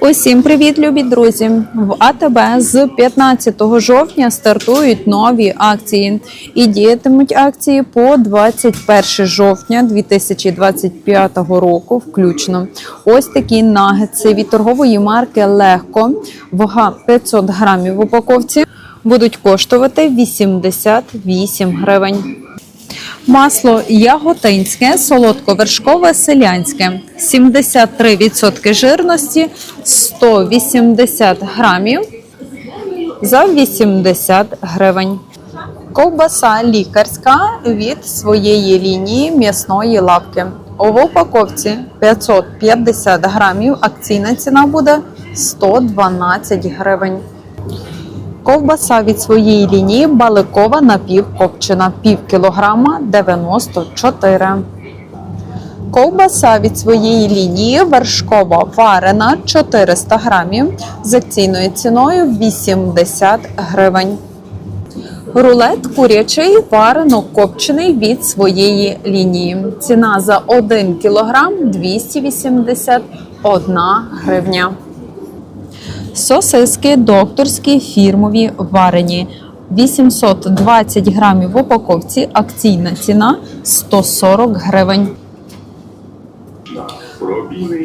Усім привіт, любі друзі! В АТБ з 15 жовтня стартують нові акції і діятимуть акції по 21 жовтня 2025 року, включно. Ось такі нагетси від торгової марки Легко, вага 500 грамів в упаковці, будуть коштувати 88 гривень. Масло яготинське, солодковершкове селянське, 73% жирності, 180 грамів за 80 гривень. Ковбаса лікарська від своєї лінії м'ясної лавки. В упаковці 550 грамів. Акційна ціна буде 112 гривень. Ковбаса від своєї лінії баликова напівкопчена пів кілограма 94. Ковбаса від своєї лінії вершкова варена 400 грамів з акційною ціною 80 гривень. Рулет курячий варено копчений від своєї лінії. Ціна за 1 кілограм 281 гривня. Сосиски докторські фірмові варені. 820 грамів в упаковці. Акційна ціна 140 гривень.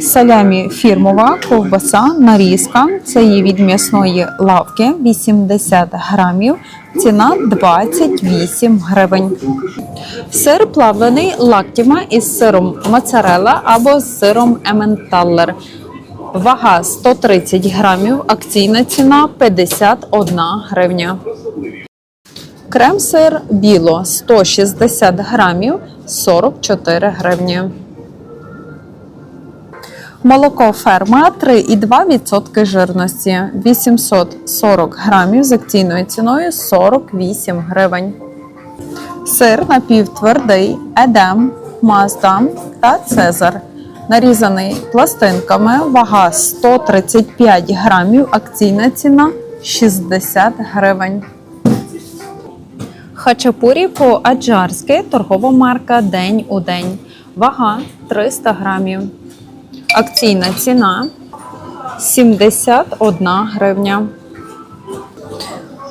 Салямі фірмова ковбаса нарізка. Це є від м'ясної лавки 80 грамів. Ціна 28 гривень. Сир плавлений лактіма із сиром моцарелла або з сиром ементаллер. Вага 130 грамів, акційна ціна 51 гривня. Крем-сир біло 160 грамів 44 гривні. Молоко ферма 3,2% жирності 840 грамів з акційною ціною 48 гривень. Сир напівтвердий, едем, мазда та цезар. Нарізаний пластинками, вага 135 грамів, акційна ціна 60 гривень. Хачапурі по-аджарськи, торгова марка День у день. Вага 300 грамів. Акційна ціна 71 гривня.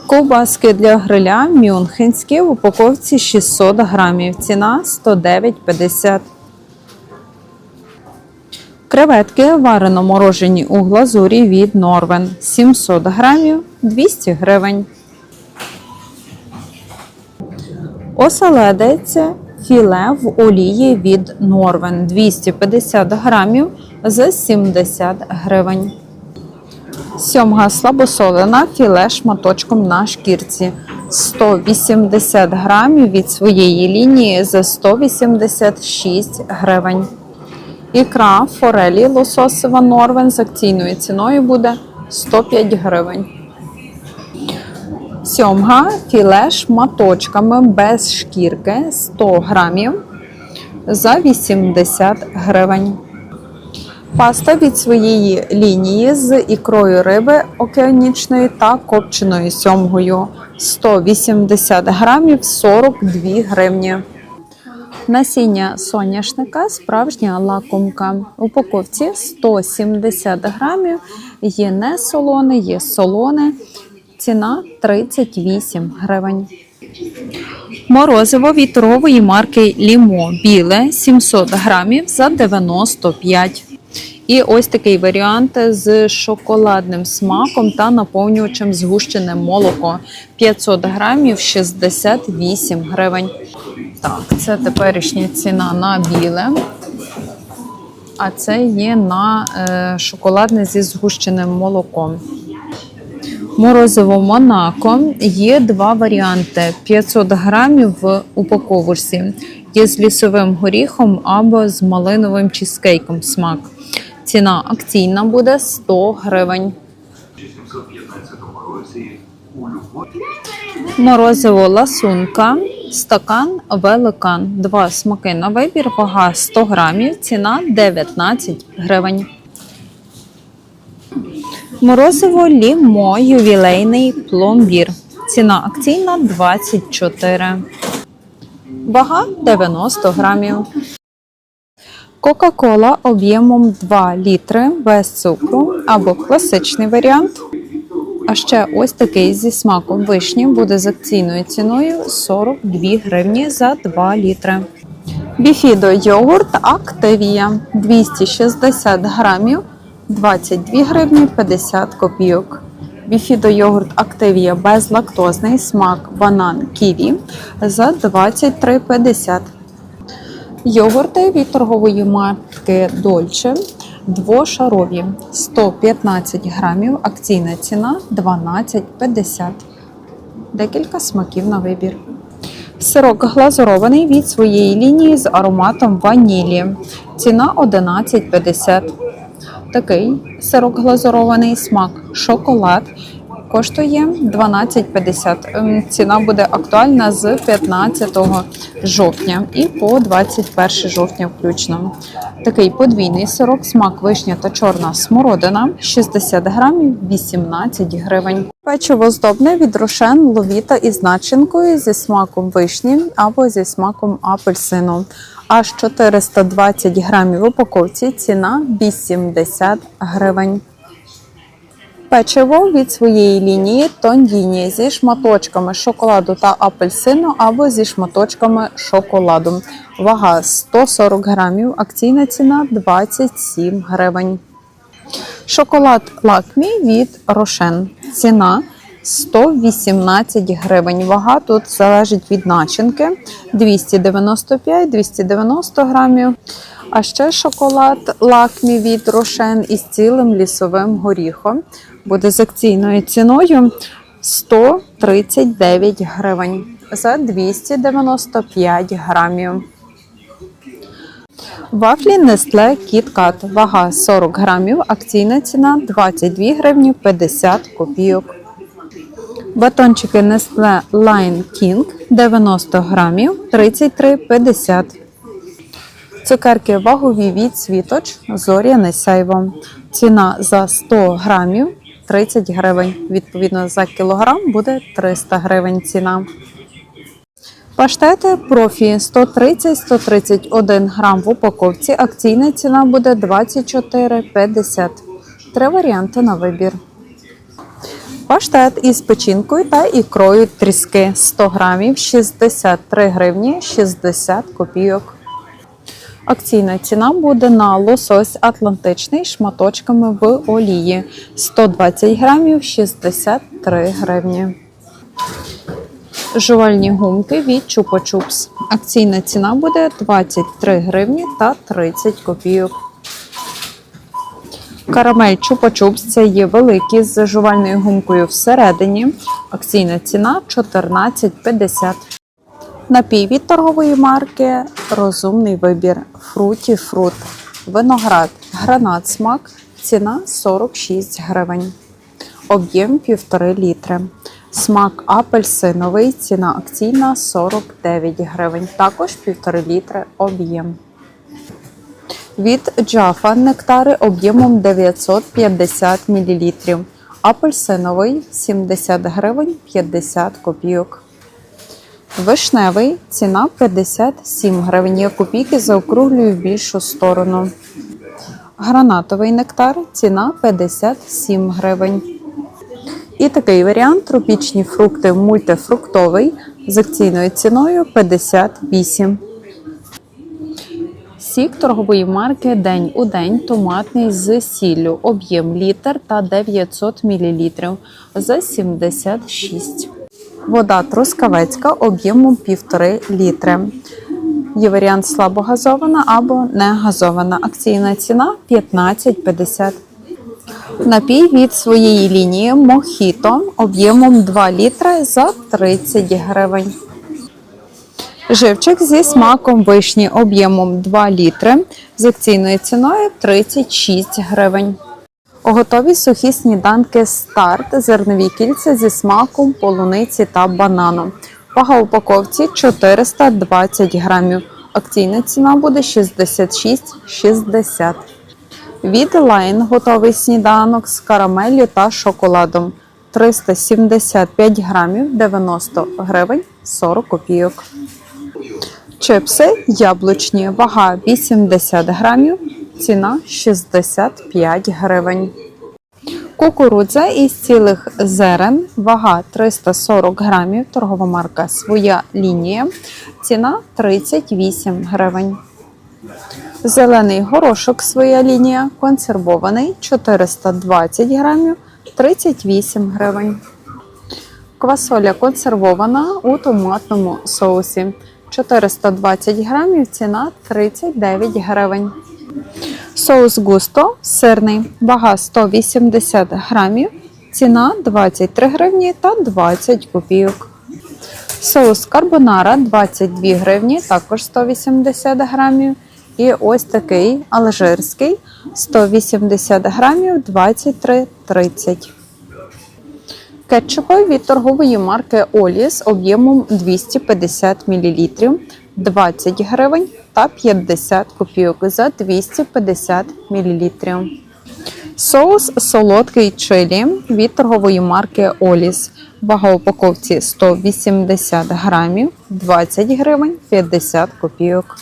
Ковбаски для гриля мюнхенські в упаковці 600 грамів. Ціна 109,50. Креветки варено морожені у глазурі від Норвен 700 грамів 200 гривень. Оселедець філе в олії від Норвен 250 грамів за 70 гривень. Сьомга слабосолена філе шматочком на шкірці 180 грамів від своєї лінії за 186 гривень. Ікра форелі лососева Норвен з акційною ціною буде 105 гривень. Сьомга філе шматочками без шкірки 100 грамів за 80 гривень. Паста від своєї лінії з ікрою риби океанічної та копченою сьомгою 180 грамів 42 гривні. Насіння соняшника справжня лакомка. У упаковці 170 грамів. Є не солоне, є солоне. Ціна 38 гривень. Морозиво від торгової марки Лімо біле 700 грамів за 95. І ось такий варіант з шоколадним смаком та наповнювачем згущене молоко 500 грамів 68 гривень. Так, це теперішня ціна на біле. А це є на е, шоколадне зі згущеним молоком. Морозиво Монако є два варіанти: 500 грамів в упаковці. Є з лісовим горіхом або з малиновим чизкейком смак. Ціна акційна буде 100 гривень. Морозиво ласунка, стакан великан. Два смаки на вибір, вага 100 грамів, ціна 19 гривень. Морозиво лімо ювілейний пломбір. Ціна акційна 24. Вага 90 грамів. Кока-кола об'ємом 2 літри без цукру або класичний варіант. А ще ось такий зі смаком вишні буде з акційною ціною 42 гривні за 2 літри. Біфідо йогурт Активія 260 грамів 22 гривні 50 копійок. Біфідо йогурт Активія безлактозний смак банан ківі за 23,50. Йогурти від торгової марки Дольче двошарові 115 грамів, акційна ціна 12,50. Декілька смаків на вибір. Сирок глазурований від своєї лінії з ароматом ванілі. Ціна 11,50. Такий сирок глазурований смак шоколад коштує 12,50. Ем, Ціна буде актуальна з 15 жовтня і по 21 жовтня включно. Такий подвійний сирок, смак вишня та чорна смородина 60 грамів 18 гривень. Печиво здобне від рошен ловіта із начинкою зі смаком вишні або зі смаком апельсину. Аж 420 грамів в упаковці ціна 80 гривень. Печиво від своєї лінії тондіні зі шматочками шоколаду та апельсину або зі шматочками шоколаду. Вага 140 грамів, акційна ціна 27 гривень. Шоколад лакмі від Рошен. Ціна 118 гривень. Вага тут залежить від начинки 295-290 грамів. А ще шоколад лакмі від Рошен із цілим лісовим горіхом. Буде з акційною ціною 139 гривень за 295 грамів. Вафлі Nestle KitKat. Вага 40 грамів, акційна ціна 22 гривні 50 копійок. Батончики Nestle Line King 90 грамів 33,50. Цукерки вагові від світоч Зоряне Сейво. Ціна за 100 грамів 30 гривень. Відповідно, за кілограм буде 300 гривень ціна. Паштети профі 130-131 грам в упаковці. Акційна ціна буде 24,50. Три варіанти на вибір. Паштет із печінкою та ікрою тріски 100 грамів 63 гривні 60 копійок. Акційна ціна буде на лосось атлантичний шматочками в олії 120 грамів 63 гривні. Жувальні гумки від Чупа Чупс. Акційна ціна буде 23 гривні та 30 копійок. Карамель Чупа Чупс це є великі з жувальною гумкою всередині. Акційна ціна 14,50. Напій від торгової марки Розумний вибір. Фруті фрут. Виноград. Гранат смак. Ціна 46 гривень. Об'єм 1,5 літри. Смак апельсиновий. Ціна акційна 49 гривень. Також 1,5 літри об'єм. Від Джафа нектари об'ємом 950 мл. Апельсиновий 70 гривень 50 копійок. Вишневий ціна 57 гривень. Я копійки заокруглюю в більшу сторону. Гранатовий нектар ціна 57 гривень. І такий варіант тропічні фрукти мультифруктовий з акційною ціною 58. Сік торгової марки День у день томатний з сіллю. Об'єм літр та 900 мл за 76. Вода трускавецька об'ємом 1,5 літри. Є варіант слабогазована або не газована. Акційна ціна 15,50. Напій від своєї лінії Мохіто об'ємом 2 літри за 30 гривень. Живчик зі смаком вишні об'ємом 2 літри з акційною ціною 36 гривень. Готові сухі сніданки старт, зернові кільця зі смаком полуниці та банану. Вага упаковці 420 грамів. Акційна ціна буде 66,60. Від Лайн готовий сніданок з карамеллю та шоколадом 375 грамів 90 гривень 40 копійок. Чипси яблучні, вага 80 грамів, ціна 65 гривень. Кукурудза із цілих зерен, вага 340 грамів, торгова марка Своя лінія, ціна 38 гривень. Зелений горошок Своя лінія, консервований 420 грамів, 38 гривень. Квасоля консервована у томатному соусі. 420 грамів, ціна 39 гривень. Соус густо сирний, вага 180 грамів, ціна 23 гривні та 20 копійок. Соус карбонара 22 гривні, також 180 грамів. І ось такий алжирський 180 грамів 23,30. Кетчупи від торгової марки Оліс об'ємом 250 мл 20 гривень та 50 копійок за 250 мл. Соус солодкий чилі від торгової марки Оліс. Вага упаковці 180 грамів 20 гривень 50 копійок.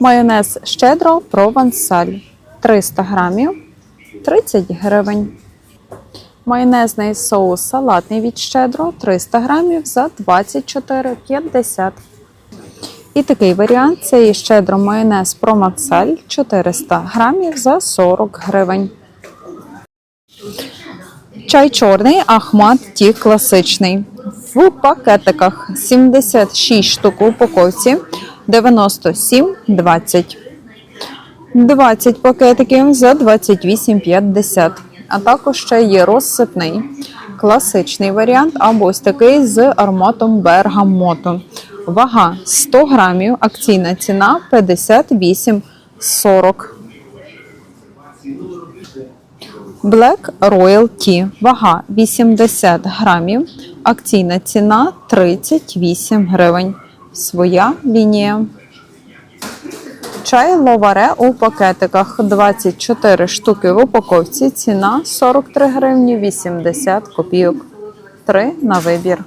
Майонез щедро провансаль 300 грамів 30 гривень. Майонезний соус салатний від щедро 300 грамів за 24,50. І такий варіант це і щедро майонез промацаль 400 грамів за 40 гривень. Чай чорний Ахмат Ті класичний. В пакетиках 76 штук у упаковці 97,20. 20 пакетиків за 28,50. А також ще є розсипний класичний варіант, або ось такий з ароматом бергамоту. Вага 100 грамів, акційна ціна 58,40. Black Royal Tea. Вага 80 грамів. Акційна ціна 38 гривень. Своя лінія. Чай ловаре у пакетиках 24 штуки в упаковці. Ціна 43 гривні 80 копійок. 3 на вибір.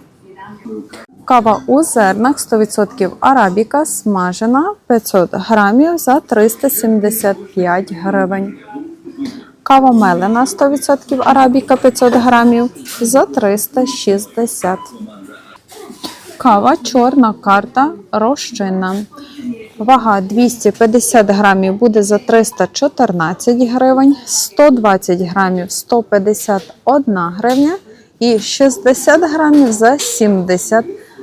Кава у зернах 100% арабіка смажена 500 грамів за 375 гривень. Кава мелена 100% арабіка 500 грамів за 360. Кава чорна карта розчинна. Вага 250 грамів буде за 314 гривень, 120 грамів 151 гривня і 60 грамів за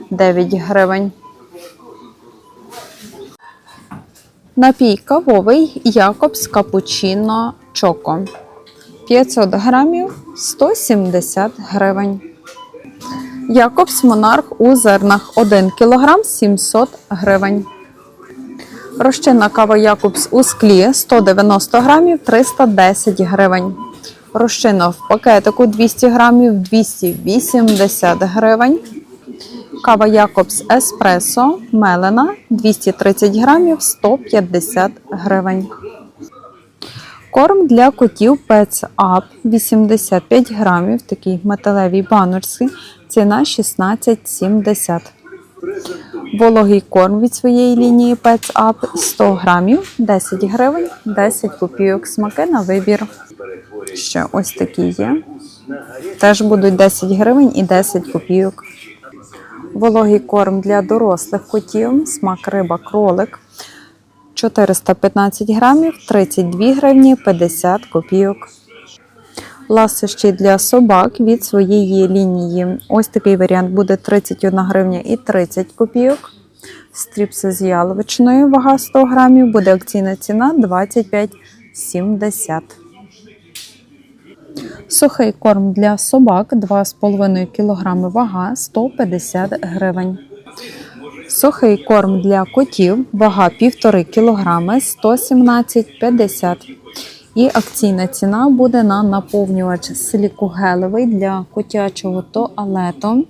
79 гривень. Напій кавовий Якобс Капучино Чоко. 500 грамів 170 гривень. Якобс Монарх у зернах 1 кг 700 гривень. Розчинна кава Якобс у склі 190 грамів 310 гривень. Розчинна в пакетику 200 грамів 280 гривень. Кава Якобс Еспресо мелена 230 грамів 150 гривень. Корм для котів Pets Up 85 грамів, такий металевій баночці. Ціна 16,70. Вологий корм від своєї лінії Pets Up 100 грамів, 10 гривень, 10 копійок. Смаки на вибір. Ще ось такі є. Теж будуть 10 гривень і 10 копійок. Вологий корм для дорослих котів, смак риба кролик 415 грамів, 32 гривні 50 копійок. Ласощі для собак від своєї лінії. Ось такий варіант буде 31 гривня і 30 копійок. Стріпси з яловичиною, вага 100 грамів, буде акційна ціна 25,70. Сухий корм для собак 2,5 кг вага 150 гривень. Сухий корм для котів, вага 1,5 кг 117,50 І акційна ціна буде на наповнювач силікогелевий для котячого туалету.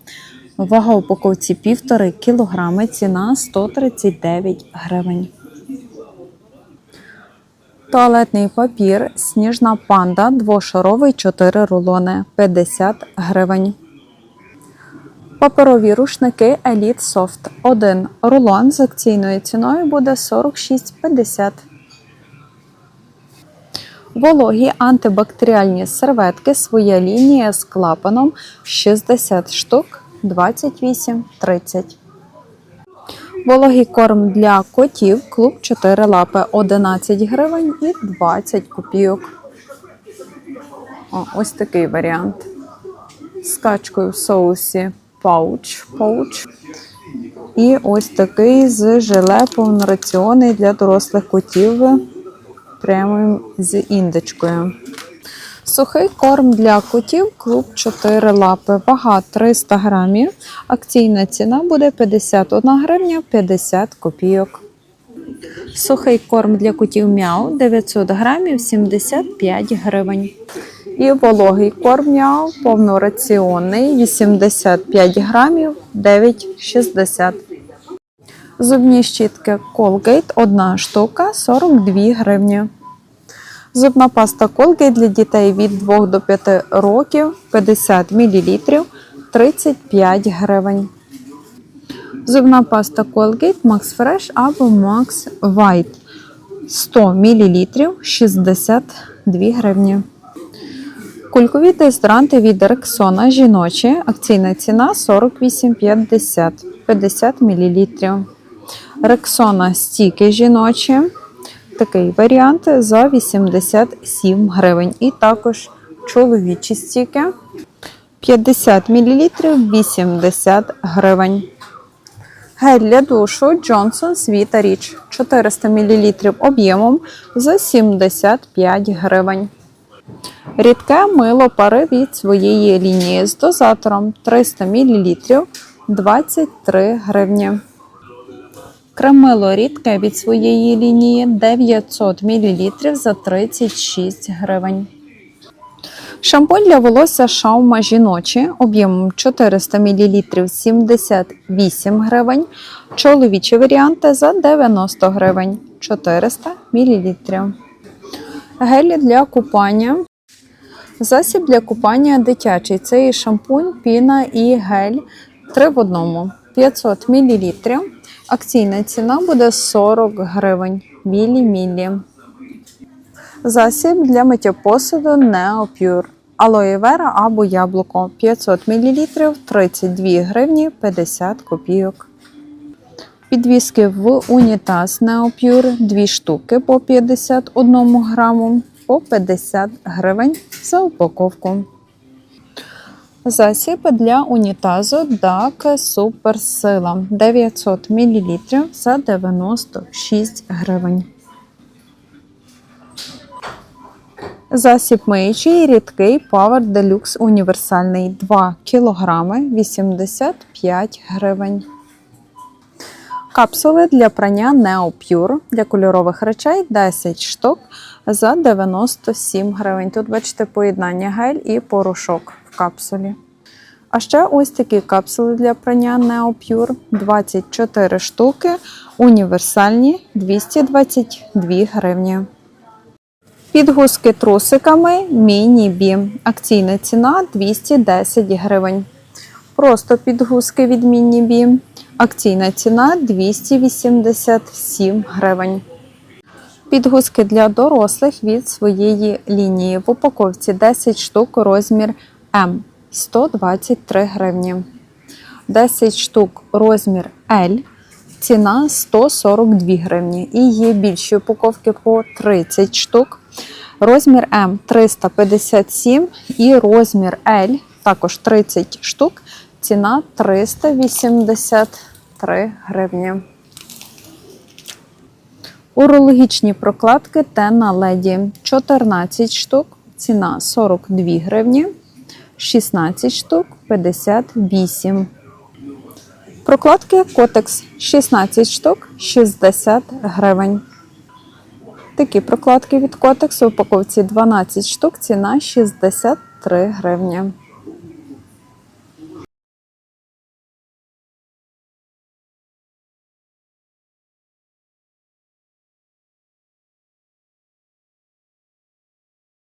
Вага упаковці 1,5 кг, ціна 139 гривень. Туалетний папір Сніжна панда двошаровий 4 рулони 50 гривень. Паперові рушники Elite Soft. Один рулон з акційною ціною буде 46,50. Вологі антибактеріальні серветки своя лінія з клапаном 60 штук 28,30. Вологий корм для котів клуб 4 лапи 11 гривень і 20 копійок. О, ось такий варіант. З качкою в соусі пауч. пауч. І ось такий з желе повнораціонний для дорослих котів прямо з індичкою. Сухий корм для котів клуб 4 лапи. Вага 300 грамів. Акційна ціна буде 51 гривня 50 копійок. Сухий корм для котів м'яу 900 грамів 75 гривень. І вологий корм м'яу повнораціонний 85 грамів 9,60. Зубні щітки Colgate 1 штука 42 гривні. Зубна паста Colgate для дітей від 2 до 5 років 50 мл 35 гривень. Зубна паста Colgate Max Fresh або Max White 100 мл 62 гривні. Кулькові дезодоранти від Rexona жіночі. Акційна ціна 48,50 50 мл. Рексона стіки жіночі. Такий варіант за 87 гривень. І також чоловічі стіки 50 мл 80 гривень. Гель для душу Johnson Світа Річ 400 мл об'ємом за 75 гривень. Рідке мило пари від своєї лінії з дозатором 300 мл 23 гривні. Кремило рідке від своєї лінії 900 мл за 36 гривень. Шампунь для волосся Шаума жіночі об'ємом 400 мл 78 гривень. Чоловічі варіанти за 90 гривень 400 мл. Гелі для купання. Засіб для купання дитячий. Це і шампунь, піна і гель 3 в одному 500 мл. Акційна ціна буде 40 гривень мілі-мілі. Засіб для миття посуду Neopure. Алоє вера або яблуко 500 мл 32 гривні 50 копійок. Підвіски в унітаз Neopure 2 штуки по 51 граму по 50 гривень за упаковку. Засіб для унітазу DAC Super Сила 900 мл за 96 гривень. Засіб миючий рідкий Power Deluxe універсальний 2 кг 85 гривень. Капсули для прання Neo Pure для кольорових речей 10 штук за 97 гривень. Тут бачите поєднання гель і порошок капсулі. А ще ось такі капсули для прання Neo Pure 24 штуки, універсальні 222 гривні. Підгузки трусиками міні-бі. Акційна ціна 210 гривень. Просто підгузки від міні-бі. Акційна ціна 287 гривень. Підгузки для дорослих від своєї лінії. В упаковці 10 штук розмір М 123 гривні. 10 штук розмір L. Ціна 142 гривні. І є більші упаковки по 30 штук. Розмір М 357 і розмір L також 30 штук. Ціна 383 гривні. Урологічні прокладки Тена Леді 14 штук. Ціна 42 гривні. 16 штук 58. Прокладки Котекс 16 штук 60 гривень. Такі прокладки від Котекс у упаковці 12 штук. Ціна 63 гривні.